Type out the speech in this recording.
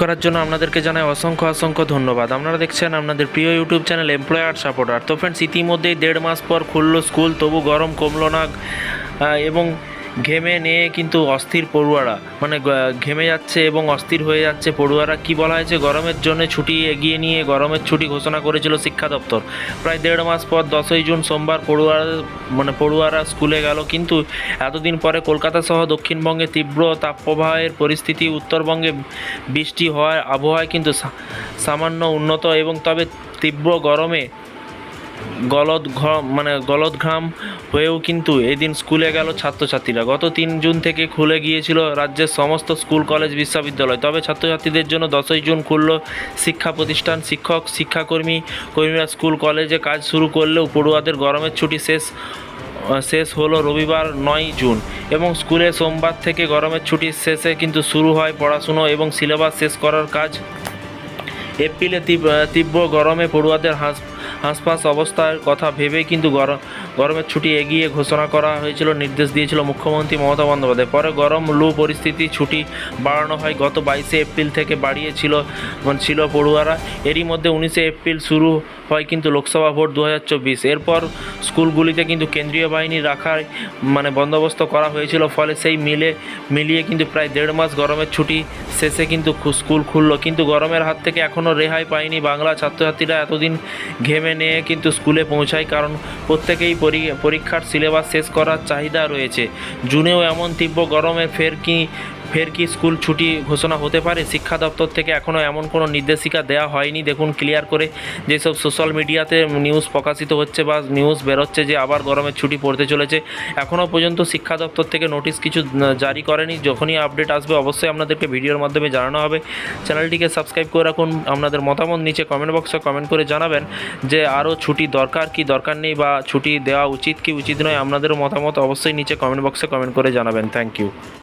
করার জন্য আপনাদেরকে জানাই অসংখ্য অসংখ্য ধন্যবাদ। আপনারা দেখছেন আপনাদের প্রিয় ইউটিউব চ্যানেল এমপ্লয়ার সাপোর্টার তো ফ্রেন্ডস ইতিমধ্যেই দেড় মাস পর খুললো স্কুল, তবু গরম কমলো না এবং ঘেমে নিয়ে কিন্তু অস্থির পড়ুয়ারা। মানে ঘেমে যাচ্ছে এবং অস্থির হয়ে যাচ্ছে পড়ুয়ারা। কি বলা হয়েছে? গরমের জন্য ছুটি এগিয়ে নিয়ে গরমের ছুটি ঘোষণা করেছিল শিক্ষা দপ্তর। প্রায় দেড় মাস পর দশই জুন সোমবার পড়ুয়ারা মানে পড়ুয়ারা স্কুলে গেল। কিন্তু এতদিন পরে কলকাতা সহ দক্ষিণবঙ্গে তীব্র তাপপ্রবাহের পরিস্থিতি, উত্তরবঙ্গে বৃষ্টি হওয়ার আবহাওয়ায় কিন্তু সামান্য উন্নত এবং তবে তীব্র গরমে গলদ মানে গলদঘাম হয়েও কিন্তু এদিন স্কুলে গেল ছাত্রছাত্রীরা। গত তিন জুন থেকে খুলে গিয়েছিল রাজ্যের সমস্ত স্কুল, কলেজ, বিশ্ববিদ্যালয়। তবে ছাত্রছাত্রীদের জন্য দশই জুন খুলল শিক্ষা প্রতিষ্ঠান, শিক্ষক, শিক্ষাকর্মী, কর্মীরা স্কুল, কলেজে কাজ শুরু করলেও পড়ুয়াদের গরমের ছুটি শেষ শেষ হলো রবিবার নয় জুন এবং স্কুলে সোমবার থেকে গরমের ছুটির শেষে কিন্তু শুরু হয় পড়াশুনো এবং সিলেবাস শেষ করার কাজ। এপ্রিলে তীব্র গরমে পড়ুয়াদের হাঁস হাঁসফাঁস অবস্থার কথা ভেবেই কিন্তু গরম গরমের ছুটি এগিয়ে ঘোষণা করা হয়েছিল, নির্দেশ দিয়েছিল মুখ্যমন্ত্রী মমতা বন্দ্যোপাধ্যায়। পরে গরম লু পরিস্থিতি ছুটি বাড়ানো হয়। গত বাইশে এপ্রিল থেকে বাড়িয়েছিল, ছিল পড়ুয়ারা। এরই মধ্যে উনিশে এপ্রিল শুরু হয় কিন্তু লোকসভা ভোট দু হাজার চব্বিশ। এরপর স্কুলগুলিতে কিন্তু কেন্দ্রীয় বাহিনী রাখার মানে বন্দোবস্ত করা হয়েছিল। ফলে সেই মিলে, মিলিয়ে কিন্তু প্রায় দেড় মাস গরমের ছুটি শেষে কিন্তু স্কুল খুললো। কিন্তু গরমের হাত থেকে এখনও রেহাই পায়নি বাংলা ছাত্রছাত্রীরা। এতদিন ঘেমে নিয়ে কিন্তু স্কুলে পৌঁছায় কারণ প্রত্যেকেই পরি- পরীক্ষার সিলেবাস শেষ করার চাহিদা রয়েছে। জুনেও এমন তীব্র গরমে ফের কি ফের কি স্কুল ছুটি ঘোষণা হতে পারে? শিক্ষা দপ্তর থেকে এখনও এমন কোনো নির্দেশিকা দেওয়া হয়নি। দেখুন ক্লিয়ার করে যেসব সোশ্যাল মিডিয়াতে নিউজ প্রকাশিত হচ্ছে বা নিউজ বেরোচ্ছে যে আবার গরমের ছুটি পড়তে চলেছে এখনও পর্যন্ত শিক্ষা দপ্তর থেকে নোটিশ কিছু জারি করেনি। যখনই আপডেট আসবে, অবশ্যই আপনাদেরকে ভিডিওর মাধ্যমে জানানো হবে। চ্যানেলটিকে সাবস্ক্রাইব করে রাখুন। আপনাদের মতামত নিচে কমেন্ট বক্সে কমেন্ট করে জানাবেন যে আরও ছুটি দরকার কি দরকার নেই বা ছুটি দেওয়া উচিত কি উচিত নয়। আপনাদেরও মতামত অবশ্যই নিচে কমেন্ট বক্সে কমেন্ট করে জানাবেন। Thank you